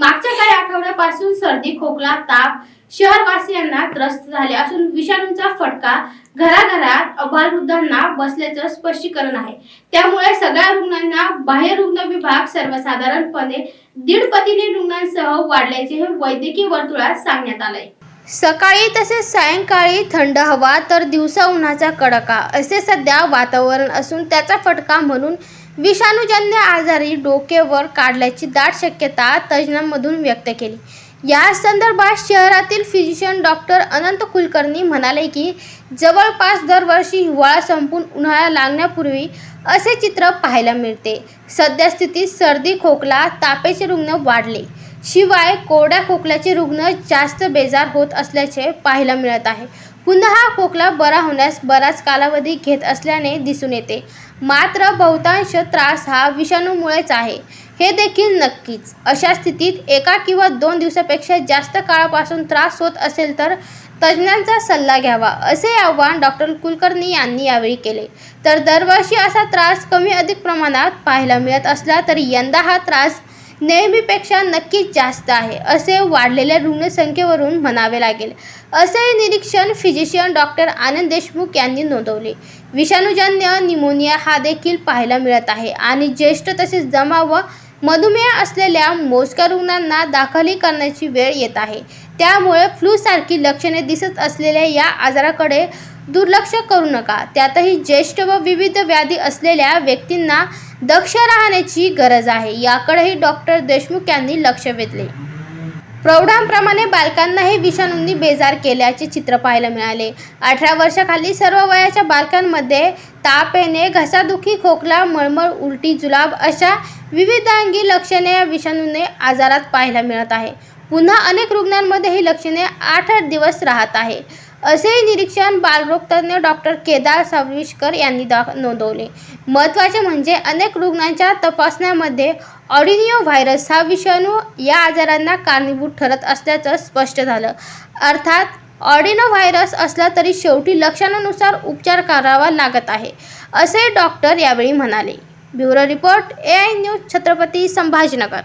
मागच्या काही आठवड्यापासून सर्दी खोकला ताप शहरवासियांना त्रस्त झाले असून विषाणूचा फटका घराघरात अबालवृद्धांना बसल्याचं स्पष्टीकरण आहे. त्यामुळे सगळ्या रुग्णांना बाह्य रुग्ण विभाग सर्वसाधारणपणे दीड पटीने रुग्णांसह वाढल्याचे हे वैद्यकीय वर्तुळात सांगण्यात आलंय. सकाळी तसेच सायंकाळी थंड हवा तर दिवसा उन्हाचा कडका असे सध्या वातावरण असून त्याचा फटका म्हणून विषाणूजन्य आजारी डोकेवर काढल्याची दाट शक्यता तज्ज्ञांमधून व्यक्त केली. या संदर्भात शहरातील फिजिशियन डॉक्टर अनंत कुलकर्णी म्हणाले की जवळपास दरवर्षी हिवाळा संपून उन्हाळा लागण्यापूर्वी असे चित्र पाहायला मिळते. सध्या स्थितीत सर्दी खोकला तापेचे रुग्ण वाढले. शिवाय कोरड्या खोकल्याचे रुग्ण जास्त बेजार होत असल्याचे पाहायला मिळत आहे. पुन्हा हा खोकला बरा होण्यास बराच कालावधी घेत असल्याने दिसून येते. मात्र बहुतांश त्रास हा विषाणूमुळेच आहे. हे देखील नक्कीच. अशा स्थितीत एका किंवा दोन दिवसापेक्षा जास्त काळापासून त्रास होत असेल तर तज्ज्ञांचा सल्ला घ्यावा असे आवाहन डॉक्टर कुलकर्णी यांनी यावेळी केले. तर दरवर्षी असा त्रास कमी अधिक प्रमाणात पाहायला मिळत असला तरी यंदा हा त्रास नेहमीपेक्षा नक्कीच जास्त आहे असे वाढलेल्या रुग्णसंख्येवरून म्हणावे लागेल. असे निरीक्षण फिजिशियन डॉक्टर आनंद देशमुख यांनी नोंदवले. विषाणूजन्य निमोनिया हा देखील पाहायला मिळत आहे आणि ज्येष्ठ तसेच जमा व मधुमेह असलेल्या मोजक्या रुग्णांना दाखल करण्याची वेळ येत आहे. त्यामुळे फ्लूसारखी लक्षणे दिसत असलेल्या या आजाराकडे दुर्लक्ष करू नका. त्यातही ज्येष्ठ व विविध व्याधी असलेल्या व्यक्तींना दक्ष राहण्याची गरज आहे. याकडेही डॉक्टर देशमुख यांनी लक्ष वेधले. प्रौढांप्रमाणे बालकांनाही विषाणूंनी बेजार केल्याचे चित्र पाहायला मिळाले. अठरा वर्षाखाली सर्व वयाच्या बालकांमध्ये ताप येणे घसादुखी खोकला मळमळ उलटी जुलाब अशा विविधांगी लक्षणे या विषाणूने आजारात पाहायला मिळत आहे. पुन्हा अनेक रुग्णांमध्ये ही लक्षणे आठ आठ दिवस राहत आहे. असेही निरीक्षण बालरोगतज्ञ डॉक्टर केदार साविष्कर यांनी दा नोंदवले. महत्त्वाचे म्हणजे अनेक रुग्णांच्या तपासण्यामध्ये ऑडिनिओ व्हायरस हा विषाणू या आजारांना कारणीभूत ठरत असल्याचं स्पष्ट झालं. अर्थात ऑडिनो व्हायरस असला तरी शेवटी लक्षणानुसार उपचार करावा लागत आहे असे डॉक्टर यावेळी म्हणाले. Bureau report A I news Chhatrapati Sambhajinagar.